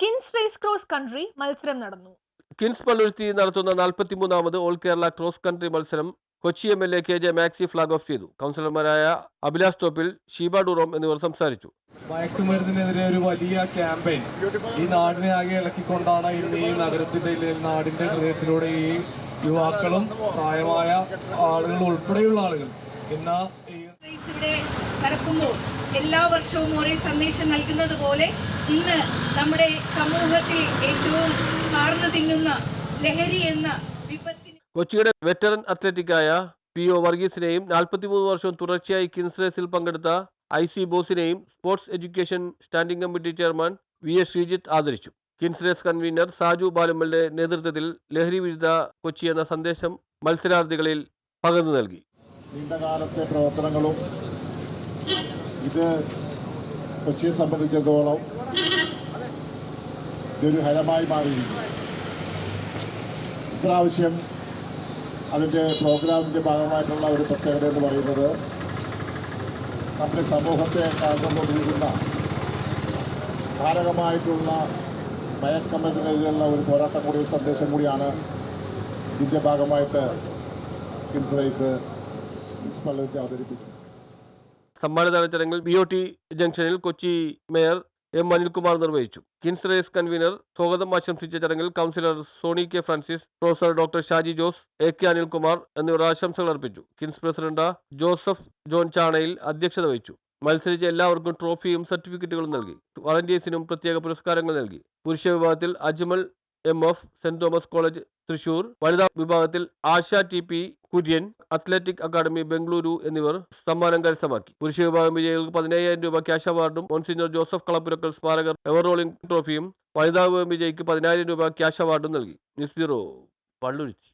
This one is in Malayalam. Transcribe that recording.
Kins race cross country മത്സരം നടന്നു. കിൻസ് പള്ളുരുത്തി നടത്തുന്ന നാൽപ്പത്തിമൂന്നാമത് ഓൾ കേരള ക്രോസ് കൺട്രി മത്സരം Kochi M L A K J Maxi flag off ചെയ്തു. കൗൺസിലർമാരായ അഭിലാഷ് തോപ്പിൽ ഷീബ ഡുറോം എന്നിവർ സംസാരിച്ചു. മയക്കുമരുന്നിനെതിരെ ഒരു വലിയ ക്യാമ്പയിൻ ഈ നാടിനെ ആകെ ഇളക്കിക്കൊണ്ടാണ് ഇന്ന് ഈ നഗരത്തിന്റെ നാടിന്റെ ഹൃദയത്തിലൂടെ ഈ യുവാക്കളും പ്രായമായ ആളുകൾ ഉൾപ്പെടെയുള്ള ആളുകൾ ഇന്ന് ഈ റേസ് ഇവിടെ നടക്കുമ്പോൾ എല്ലാ വർഷവും ഒരേ സന്ദേശം നൽകുന്നത് പോലെ ഇന്ന് നമ്മുടെ സമൂഹത്തിൽ ഏറ്റവും കാർന്നു തിന്നുന്ന ലഹരി എന്ന വിപത്തിന് കൊച്ചിയുടെ വെറ്ററൻ അത്ലറ്റിക്കായ പി ഒ വർഗീസിനെയും നാൽപ്പത്തിമൂന്ന് വർഷവും തുടർച്ചയായി കിൻസ് റേസിൽ പങ്കെടുത്ത I C ബോസിനെയും sports education standing committee chairman V S Sreejith ആദരിച്ചു. കിൻസ് റേസ് കൺവീനർ സാജു ബാലുമ്മലിന്റെ നേതൃത്വത്തിൽ ലഹരി വിരുദ്ധ കൊച്ചി എന്ന സന്ദേശം മത്സരാർത്ഥികളിൽ പകർന്നു നൽകി. നീണ്ടകാലത്തെ പ്രവർത്തനങ്ങളും ഇത് കൊച്ചിയെ സംബന്ധിച്ചിടത്തോളം ഇതൊരു ഹരമായി മാറിയിരിക്കുന്നു. ഇപ്രാവശ്യം അതിന്റെ പ്രോഗ്രാമിന്റെ ഭാഗമായിട്ടുള്ള ഒരു പ്രത്യേകത എന്ന് പറയുന്നത് നമ്മുടെ സമൂഹത്തെ കാർന്നുകൊണ്ടിരിക്കുന്ന മാരകമായിട്ടുള്ള മയക്കമതിനെതിരെയുള്ള ഒരു പോരാട്ടം കൂടി സന്ദേശം കൂടിയാണ് ഇതിന്റെ ഭാഗമായിട്ട് കിൻസ് റൈസ് സമ്മാനദാന ചടങ്ങിൽ ബി ഒ ടി ജംഗ്ഷനിൽ കൊച്ചി മേയർ എം അനിൽകുമാർ നിർവഹിച്ചു. കിൻസ് റേസ് കൺവീനർ സ്വാഗതം ആശംസിച്ച ചടങ്ങിൽ councillor Sony K Francis professor doctor Shaji Jose A K Anilkumar എന്നിവർ ആശംസകൾ അർപ്പിച്ചു. Kins president Joseph John Chanayil അധ്യക്ഷത വഹിച്ചു. മത്സരിച്ച എല്ലാവർക്കും ട്രോഫിയും സർട്ടിഫിക്കറ്റുകളും നൽകി. വളണ്ടിയേഴ്സിനും പ്രത്യേക പുരസ്കാരങ്ങൾ നൽകി. പുരുഷ വിഭാഗത്തിൽ Ajmal M F saint Thomas college Thrissur വനിതാ വിഭാഗത്തിൽ Asha T P Kurian athletic academy Bengaluru എന്നിവർ സമ്മാനം കരസ്ഥമാക്കി. പുരുഷ വിഭാഗം വിജയികൾക്ക് പതിനയ്യായിരം രൂപ ക്യാഷ് അവാർഡും മോൺസിഞ്ഞർ ജോസഫ് കളപ്പുരക്കൽ സ്മാരക എവറോളിംഗ് ട്രോഫിയും വനിതാ വിഭാഗം വിജയിക്ക് പതിനായിരം രൂപ ക്യാഷ് അവാർഡും നൽകി. News bureau Palluruthy